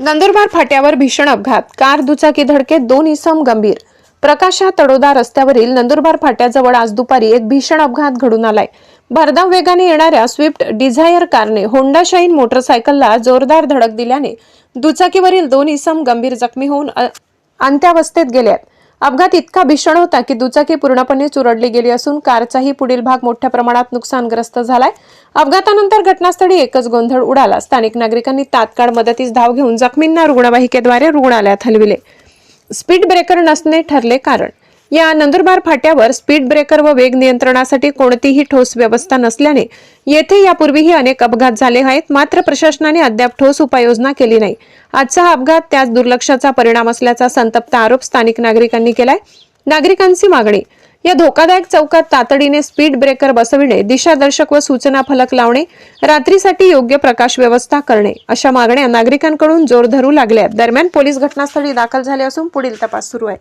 नंदुरबार फाट्यावर भीषण अपघात. कार दुचाकी धडकेत दोन इसम गंभीर. प्रकाशा तडोदा रस्त्यावरील नंदुरबार फाट्याजवळ आज दुपारी एक भीषण अपघात घडून आलाय. भरधाव वेगाने येणाऱ्या स्विफ्ट डिझायर कारने होंडा शाईन मोटरसायकलला जोरदार धडक दिल्याने दुचाकीवरील दोन इसम गंभीर जखमी होऊन अंत्यावस्थेत गेले आहेत अपघात इतका भीषण होता की दुचाकी पूर्णपणे चुरडली गेली असून कारचाही पुढील भाग मोठ्या प्रमाणात नुकसानग्रस्त झालाय. अपघातानंतर घटनास्थळी एकच गोंधळ उडाला. स्थानिक नागरिकांनी तात्काळ मदतीस धाव घेऊन जखमींना रुग्णवाहिकेद्वारे रुग्णालयात हलविले. स्पीड ब्रेकर नसणे ठरले कारण. या नंदुरबार फाट्यावर स्पीड ब्रेकर व वेग नियंत्रणासाठी कोणतीही ठोस व्यवस्था नसल्याने येथे यापूर्वीही अनेक अपघात झाले आहेत. मात्र प्रशासनाने अद्याप ठोस उपाययोजना केली नाही. आजचा हा अपघात त्याच दुर्लक्षाचा परिणाम असल्याचा संतप्त आरोप स्थानिक नागरिकांनी केलाय. नागरिकांची मागणी या धोकादायक चौकात तातडीने स्पीड ब्रेकर बसविणे दिशादर्शक व सूचना फलक लावणे रात्रीसाठी योग्य प्रकाश व्यवस्था करणे अशा मागण्या नागरिकांकडून जोर धरू लागल्या दरम्यान पोलीस घटनास्थळी दाखल झाले असून पुढील तपास सुरू आहे.